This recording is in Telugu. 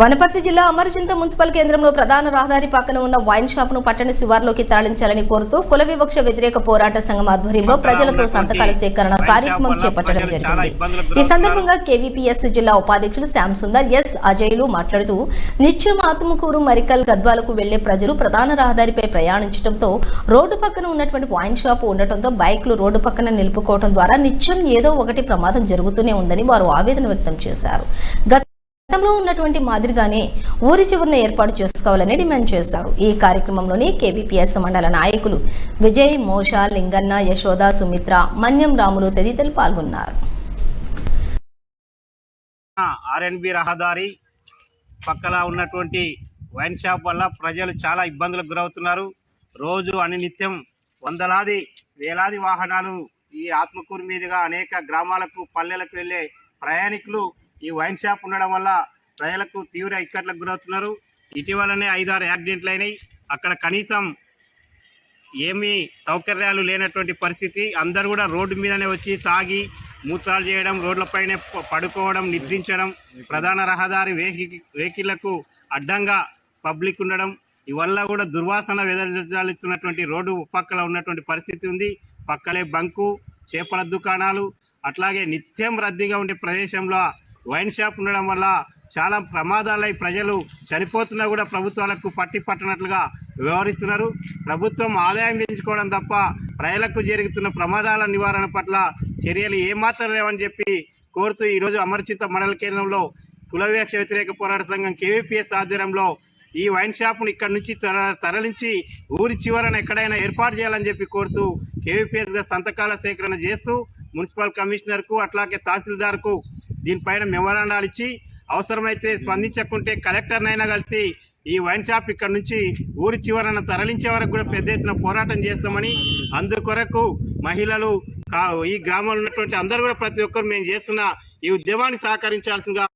వనపర్తి జిల్లా అమరచింత మున్సిపల్ కేంద్రంలో ప్రధాన రహదారి పక్కన ఉన్న వైన్ షాప్ను పట్టణ శివార్లోకి తరలించాలని కోరుతూ కుల వివక్ష వ్యతిరేక పోరాట సంఘం ఆధ్వర్యంలో ప్రజలతో సంతకాల సేకరణ కార్యక్రమం చేపట్టడం జరిగింది. ఈ సందర్భంగా కేవీపీఎస్ జిల్లా ఉపాధ్యక్షులు శ్యామ్ సుందర్ ఎస్ అజయ్లు మాట్లాడుతూ నిత్యం ఆత్మకూరు మరికల్ గద్వాలకు వెళ్ళే ప్రజలు ప్రధాన రహదారిపై ప్రయాణించడంతో రోడ్డు పక్కన ఉన్నటువంటి వైన్ షాప్ ఉండటంతో బైక్లు రోడ్డు పక్కన నిలుపుకోవడం ద్వారా నిత్యం ఏదో ఒకటి ప్రమాదం జరుగుతూనే ఉందని వారు ఆవేదన వ్యక్తం చేశారు. గతంలో ఉన్నటువంటి మాదిరిగానే ఊరి చివరిన ఏర్పాటు చేసుకోవాలని డిమాండ్ చేశారు. ఈ కార్యక్రమంలోని కేవీపీఎస్ మండల నాయకులు విజయ్ మోషా లింగన్న యశోద సుమిత్ర మన్యం రాములు తదితరులు పాల్గొన్నారు. ఆర్ఎన్బి రహదారి పక్కన ఉన్నటువంటి వైన్ షాప్ వల్ల ప్రజలు చాలా ఇబ్బందులకు గురవుతున్నారు. రోజు అని నిత్యం వందలాది వేలాది వాహనాలు ఈ ఆత్మకూరు మీదుగా అనేక గ్రామాలకు పల్లెలకు వెళ్ళే ప్రయాణికులు ఈ వైన్ షాప్ ఉండడం వల్ల ప్రజలకు తీవ్ర ఇక్కట్లకు గురవుతున్నారు. ఇటీవలనే ఐదారు యాక్సిడెంట్లు అయినాయి. అక్కడ కనీసం ఏమీ సౌకర్యాలు లేనటువంటి పరిస్థితి. అందరూ కూడా రోడ్డు మీదనే వచ్చి తాగి మూత్రాలు చేయడం రోడ్లపైనే పడుకోవడం నిద్రించడం ప్రధాన రహదారి వెహికల్ వెహికల్లకు అడ్డంగా పబ్లిక్ ఉండడం. ఇవల్ల కూడా దుర్వాసన వెదజల్లుతున్నటువంటి రోడ్డు పక్కల ఉన్నటువంటి పరిస్థితి ఉంది. పక్కలే బంకు చేపల దుకాణాలు అట్లాగే నిత్యం రద్దీగా ఉండే ప్రదేశంలో వైన్ షాప్ ఉండడం వల్ల చాలా ప్రమాదాలై ప్రజలు చనిపోతున్నా కూడా ప్రభుత్వాలకు పట్టి పట్టనట్లుగా వ్యవహరిస్తున్నారు. ప్రభుత్వం ఆదాయం పెంచుకోవడం తప్ప ప్రజలకు జరుగుతున్న ప్రమాదాల నివారణ పట్ల చర్యలు ఏమాత్రం లేవని చెప్పి కోరుతూ ఈరోజు అమర్చిత మండల కేంద్రంలో కులవివక్ష వ్యతిరేక పోరాట సంఘం కేవీపీఎస్ ఆధ్వర్యంలో ఈ వైన్ షాప్ను ఇక్కడి నుంచి తర తరలించి ఊరి చివరన ఎక్కడైనా ఏర్పాటు చేయాలని చెప్పి కోరుతూ కేవీపీఎస్గా సంతకాల సేకరణ చేస్తూ మున్సిపల్ కమిషనర్కు అట్లాగే తహసీల్దార్కు దీనిపైన మెమోరాండాలు ఇచ్చి అవసరమైతే స్పందించకుంటే కలెక్టర్నైనా కలిసి ఈ వైన్ షాప్ ఇక్కడ నుంచి ఊరి చివరన తరలించే వరకు కూడా పెద్ద ఎత్తున పోరాటం చేస్తామని అందుకొరకు మహిళలు ఈ గ్రామంలో ఉన్నటువంటి అందరూ కూడా ప్రతి ఒక్కరు మేము చేస్తున్న ఈ ఉద్యమాన్ని సహకరించాల్సిందిగా